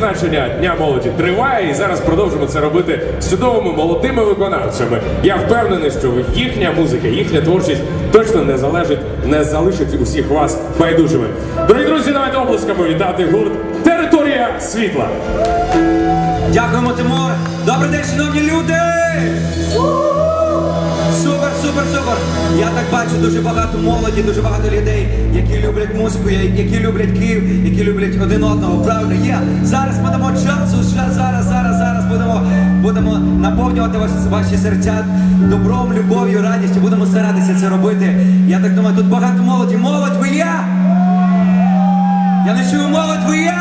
відзначення Дня молоді триває, і зараз продовжимо це робити з чудовими молодими виконавцями. Я впевнений, що їхня музика, їхня творчість точно не залежить, не залишить усіх вас байдужими. Дорогі друзі, давайте облисками вітати гурт Територія світла. Дякуємо, Тимур. Добрий день, шановні люди! Супер, супер, супер! Я так бачу дуже багато молоді, дуже багато людей, які люблять музику, які люблять Київ, які люблять один одного. Правильно, є. Зараз ми дамо часу, зараз, зараз, зараз будемо, будемо наповнювати ваші серця добром, любов'ю, радістю. Будемо старатися це робити. Я так думаю, тут багато молоді. Молодь, ви є? Я не чую молодь, ви є?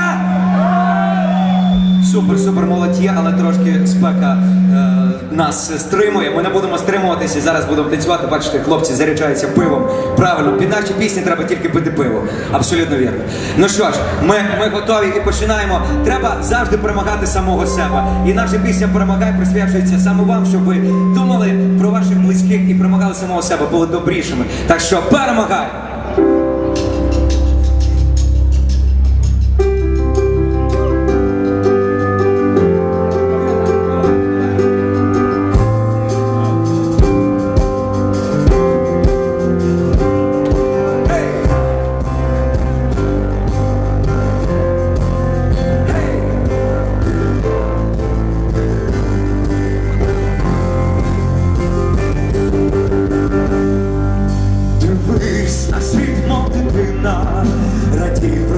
Супер, супер молодці, але трошки спека е, нас стримує. Ми не будемо стримуватися. Зараз будемо танцювати. Бачите, хлопці заряджаються пивом. Правильно, під наші пісні треба тільки пити пиво. Абсолютно вірно. Ну що ж, ми, ми готові і починаємо. Треба завжди перемагати самого себе. І наша пісня перемагай присвячується саме вам, щоб ви думали про ваших близьких і перемагали самого себе, були добрішими. Так що перемагай!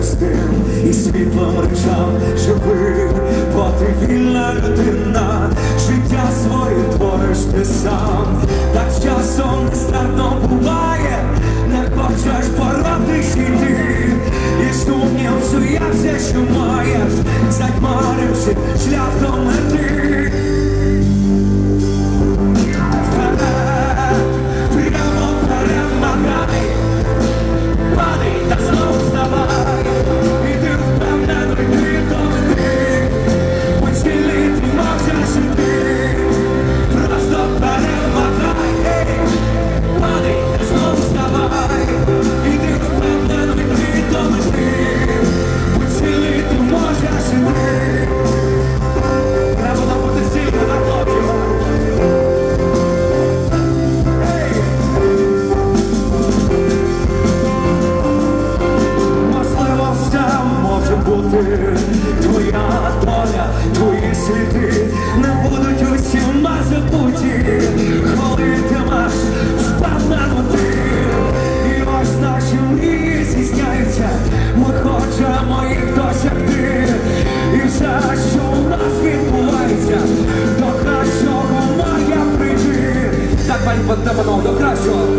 Простим і світлом речам живи, бо ти вільна людина, життя своє твориш ти сам, так часом нестарно сліди не будуть усіма забуті, коли ти маєш впевненоти. І ось наші мрії здійсняються, ми хочемо їх досягти. І все, що у нас відбувається, до кращого має прийти. Так, пані Пантемонов, до кращого.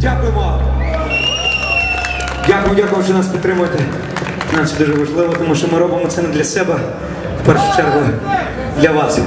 Дякуємо. Дякую, дякую, що нас підтримуєте. Нам це дуже важливо, тому що ми робимо це не для себе, в першу чергу для вас.